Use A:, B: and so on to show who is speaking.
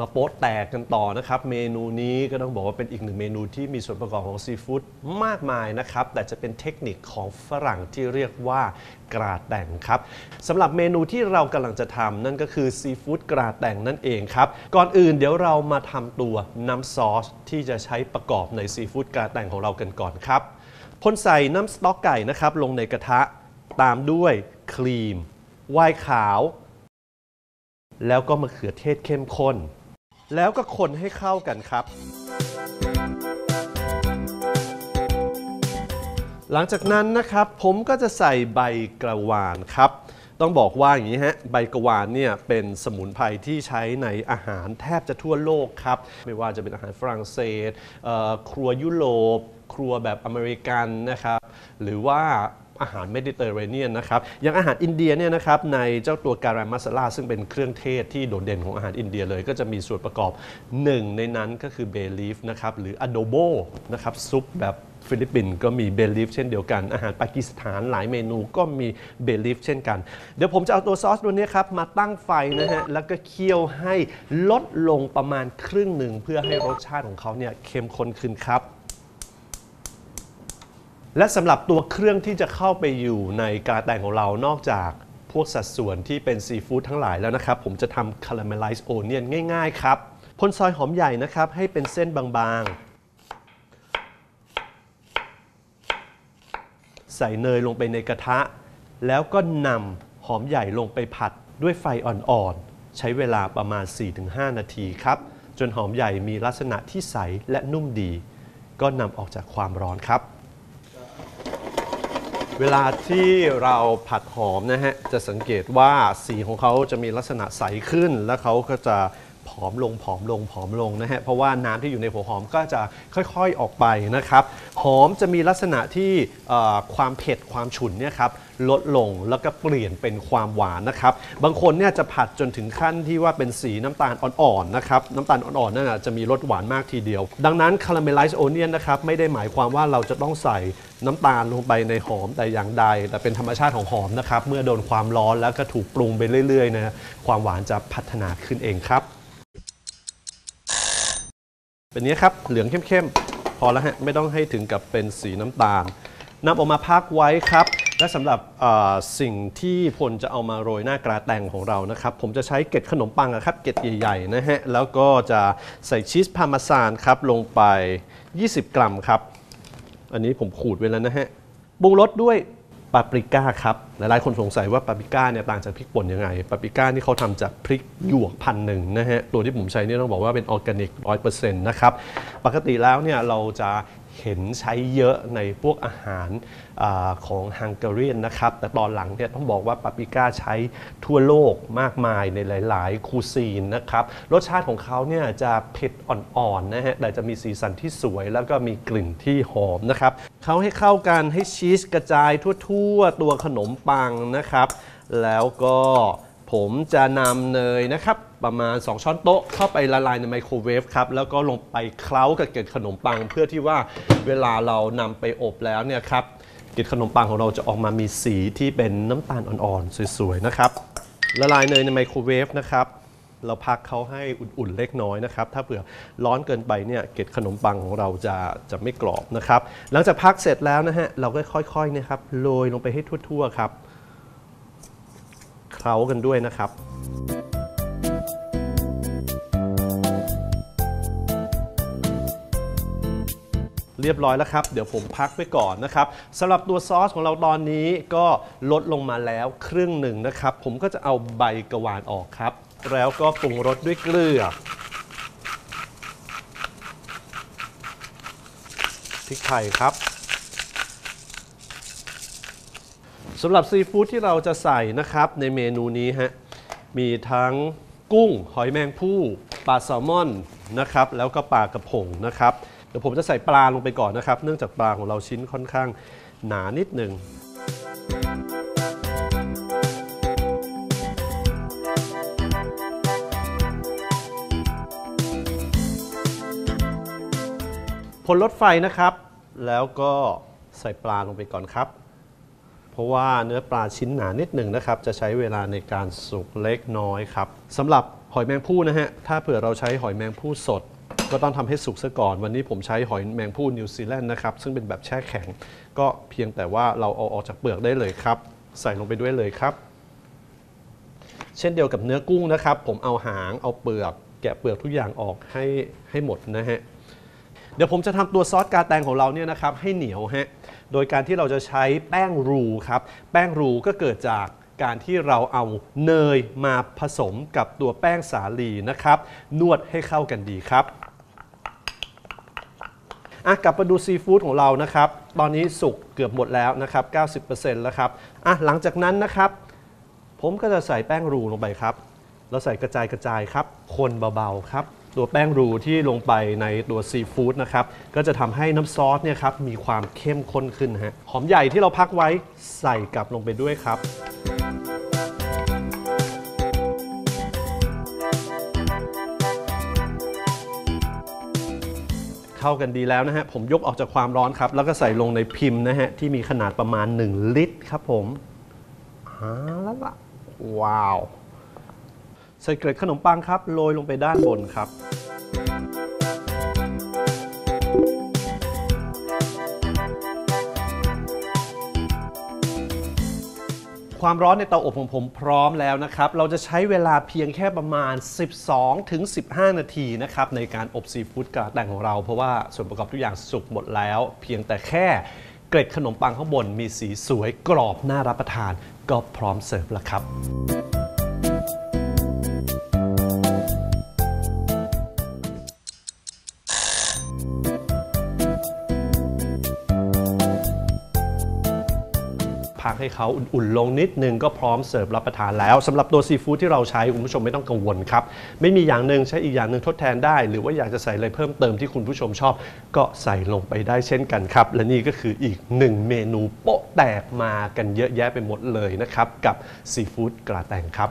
A: มาโป๊ะแตกกันต่อนะครับ เมนูนี้ก็ต้องบอกว่าเป็นอีกหนึ่งเมนูที่มีส่วนประกอบของซีฟู้ดมากมายนะครับ แต่จะเป็นเทคนิคของฝรั่งที่เรียกว่ากราดแต่งครับสำหรับเมนูที่เรากำลังจะทำนั่นก็คือซีฟู้ดกราดแต่งนั่นเองครับ ก่อนอื่นเดี๋ยวเรามาทำตัวน้ำซอสที่จะใช้ประกอบในซีฟู้ดกราดแต่งของเรากันก่อนครับพ่นใส่น้ำสต๊อกไก่นะครับลงในกระทะตามด้วยครีม ไวน์ขาว แล้วก็มะเขือเทศเข้มข้น แล้วก็คนให้เข้ากันครับ หลังจากนั้นนะครับผมก็จะใส่ใบกระวานครับ ต้องบอกว่าอย่างนี้ฮะใบกระวานเนี่ยเป็นสมุนไพรที่ใช้ในอาหารแทบจะทั่วโลกครับ ไม่ว่าจะเป็นอาหารฝรั่งเศสครัวยุโรปครัวแบบอเมริกันนะครับ หรือว่า อาหารเมดิเตอร์เรเนียนนะครับอย่างอาหารอินเดียเนี่ยนะครับในเจ้าตัวการามัสลาซึ่งเป็นเครื่องเทศที่โดดเด่นของอาหารอินเดียเลย ก็จะมีส่วนประกอบหนึ่งในนั้นก็คือเบลีฟนะครับหรืออะโดโบนะครับซุปแบบฟิลิปปินส์ก็มีเบลีฟเช่นเดียวกัน อาหารปากีสถานหลายเมนูก็มีเบลีฟเช่นกัน เดี๋ยวผมจะเอาตัวซอสตัวนี้ครับ มาตั้งไฟนะฮะ แล้วก็เคี่ยวให้ลดลงประมาณครึ่งหนึ่งเพื่อให้รสชาติของเขาเนี่ยเข้มข้นขึ้นครับ และสำหรับตัวเครื่องที่จะเข้าไปอยู่ในกรแต่งของเรานอกจากพวกสัดส่วนที่เป็นซีฟู้ดทั้งหลายแล้วนะครับ ผมจะทำคาราเมลไลซ์โอเนียนง่ายๆครับพ่นซอยหอมใหญ่นะครับ ให้เป็นเส้นบางๆ ใส่เนยลงไปในกระทะ แล้วก็นำหอมใหญ่ลงไปผัดด้วยไฟอ่อนๆ ใช้เวลาประมาณ 4-5 นาทีครับ จนหอมใหญ่มีลักษณะที่ใสและนุ่มดี ก็นำออกจากความร้อนครับ เวลาที่เราผัดหอมนะฮะจะสังเกตว่าสีของเขาจะมีลักษณะใสขึ้น และเขาก็จะผอมลงผอมลงผอมลงนะฮะเพราะว่าน้ำที่อยู่ในหัวหอมก็จะค่อยๆออกไปนะครับ หอมจะมีลักษณะที่เอ่อความเผ็ดความฉุนเนี่ยครับ ลดลงแล้วก็เปลี่ยนเป็นความหวานนะครับ บางคนเนี่ยจะผัดจนถึงขั้นที่ว่าเป็นสีน้ำตาลอ่อนๆนะครับ น้ำตาลอ่อนๆนั่นจะมีรสหวานมากทีเดียว ดังนั้นคาราเมลไลซ์โอเนียนนะครับไม่ได้หมายความว่าเราจะต้องใส่น้ำตาลลงไปในหอมแต่อย่างใด แต่เป็นธรรมชาติของหอมนะครับ เมื่อโดนความร้อนแล้วก็ถูกปรุงไปเรื่อยๆนะความหวานจะพัฒนาขึ้นเองครับ เป็นนี้ครับเหลืองเข้มๆพอแล้วฮะไม่ต้องให้ถึงกับเป็นสีน้ำตาลนำออกมาพักไว้ครับ และสำหรับสิ่งที่พลจะเอามาโรยหน้ากระแตงของเรานะครับ ผมจะใช้เกล็ดขนมปังครับเกล็ดใหญ่ๆนะฮะแล้วก็จะใส่ชีสพาร์เมซานครับลงไป 20 กรัมครับ อันนี้ผมขูดไว้แล้วนะฮะปรุงรสด้วยปาปริก้าครับหลายๆคนสงสัยว่าปาปริก้าเนี่ยต่างจากพริกป่นยังไงปาปริก้านี่เขาทำจากพริกหยวกพันหนึ่งนะฮะตัวที่ผมใช้นี่ต้องบอกว่าเป็นออร์แกนิกร้อยเปอร์เซ็นต์นะครับปกติแล้วเนี่ยเราจะ เห็นใช้เยอะในพวกอาหารอของฮังการีนนะครับ แต่ตอนหลังเนี่ยต้องบอกว่าปาปริก้าใช้ทั่วโลกมากมายในหลาย ๆ คูซีนนะครับ รสชาติของเขาเนี่ยจะเผ็ดอ่อน ๆ นะฮะ แต่จะมีสีสันที่สวยแล้วก็มีกลิ่นที่หอมนะครับ เขาให้เข้ากันให้ชีสกระจายทั่ว ๆ ตัวขนมปังนะครับ แล้วก็ ผมจะนำเนยนะครับ ประมาณ 2 ช้อนโต๊ะเข้าไปละลายในไมโครเวฟครับ แล้วก็ลงไปเคล้ากับเกล็ดขนมปัง เพื่อที่ว่าเวลาเรานำไปอบแล้วเนี่ยครับเกล็ดขนมปังของเราจะออกมามีสีที่เป็นน้ำตาลอ่อนๆ สวยๆนะครับ ละลายเนยในไมโครเวฟนะครับเราพักเขาให้อุ่นๆเล็กน้อยนะครับ ถ้าเผื่อร้อนเกินไปเนี่ยเกล็ดขนมปังของเราจะจะไม่กรอบนะครับ หลังจากพักเสร็จแล้วนะฮะเราก็ค่อยๆนะครับโรยลงไปให้ทั่วๆครับ เคล้ากันด้วยนะครับเรียบร้อยแล้วครับ เดี๋ยวผมพักไปก่อนนะครับสำหรับตัวซอสของเราตอนนี้ก็ลดลงมาแล้วครึ่งหนึ่งนะครับ ผมก็จะเอาใบกระวานออกครับ แล้วก็ปรุงรสด้วยเกลือพริกไทยครับ สำหรับซีฟู้ดที่เราจะใส่นะครับในเมนูนี้ฮะมีทั้งกุ้งหอยแมงผู้ปลาแซลมอนนะครับแล้วก็ปลากระพงนะครับเดี๋ยวผมจะใส่ปลาลงไปก่อนนะครับ เนื่องจากปลาของเราชิ้นค่อนข้างหนานิดหนึ่งพลลดไฟนะครับ แล้วก็ใส่ปลาลงไปก่อนครับ ราะว่าเนื้อปลาชิ้นหนานิดหนึ่งนะครับ จะใช้เวลาในการสุกเล็กน้อยครับสำหรับหอยแมงผู้นะฮะ ถ้าเผื่อเราใช้หอยแมงผู้สด ก็ต้องทำให้สุกซะก่อน วันนี้ผมใช้หอยแมงผู้นิวซีแลนด์นะครับ ซึ่งเป็นแบบแช่แข็ง ก็เพียงแต่ว่าเราเอาออกจากเปลือกได้เลยครับ ใส่ลงไปด้วยเลยครับ เช่นเดียวกับเนื้อกุ้งนะครับ ผมเอาหาง เอาเปลือก แกะเปลือกทุกอย่างออกให้ให้หมดนะฮะ เดี๋ยวผมจะทำตัวซอสกาแตงของเราเนี่ยนะครับให้เหนียวฮะ โดยการที่เราจะใช้แป้งรูครับ แป้งรูก็เกิดจากการที่เราเอาเนยมาผสมกับตัวแป้งสาลีนะครับ นวดให้เข้ากันดีครับอะกลับมาดูซีฟู้ดของเรานะครับ ตอนนี้สุกเกือบหมดแล้วนะครับ 90%แล้วครับอะหลังจากนั้นนะครับ ผมก็จะใส่แป้งรูลงไปครับ แล้วใส่กระจายกระจายครับ คนเบาๆครับ ตัวแป้งรูที่ลงไปในตัวซีฟู้ดนะครับ ก็จะทำให้น้ำซอสเนี่ยครับมีความเข้มข้นขึ้นฮะหอมใหญ่ที่เราพักไว้ใส่กลับลงไปด้วยครับเข้ากันดีแล้วนะฮะ ผมยกออกจากความร้อนครับ แล้วก็ใส่ลงในพิมพ์นะฮะ ที่มีขนาดประมาณ 1 ลิตรครับผมเอาและละว้าว ใส่เกล็ดขนมปังครับโรยลงไปด้านบนครับ ความร้อนในเตาอบของผมพร้อมแล้วนะครับ เราจะใช้เวลาเพียงแค่ประมาณ 12 ถึง 15 นาทีนะครับ ในการอบซีฟู้ดกระแต่งของเรา เพราะว่าส่วนประกอบทุกอย่างสุกหมดแล้ว เพียงแต่แค่เกล็ดขนมปังข้างบนมีสีสวยกรอบน่ารับประทาน ก็พร้อมเสิร์ฟแล้วครับ พักให้เขาอุ่นๆลงนิดนึงก็พร้อมเสิร์ฟรับประทานแล้วสำหรับตัวซีฟู้ดที่เราใช้คุณผู้ชมไม่ต้องกังวลครับ ไม่มีอย่างหนึ่งใช้อีกอย่างหนึ่งทดแทนได้ หรือว่าอยากจะใส่อะไรเพิ่มเติมที่คุณผู้ชมชอบ ก็ใส่ลงไปได้เช่นกันครับ และนี่ก็คืออีกหนึ่งเมนูโป๊ะแตกมากันเยอะแยะไปหมดเลยนะครับกับซีฟู้ดกระแตงครับ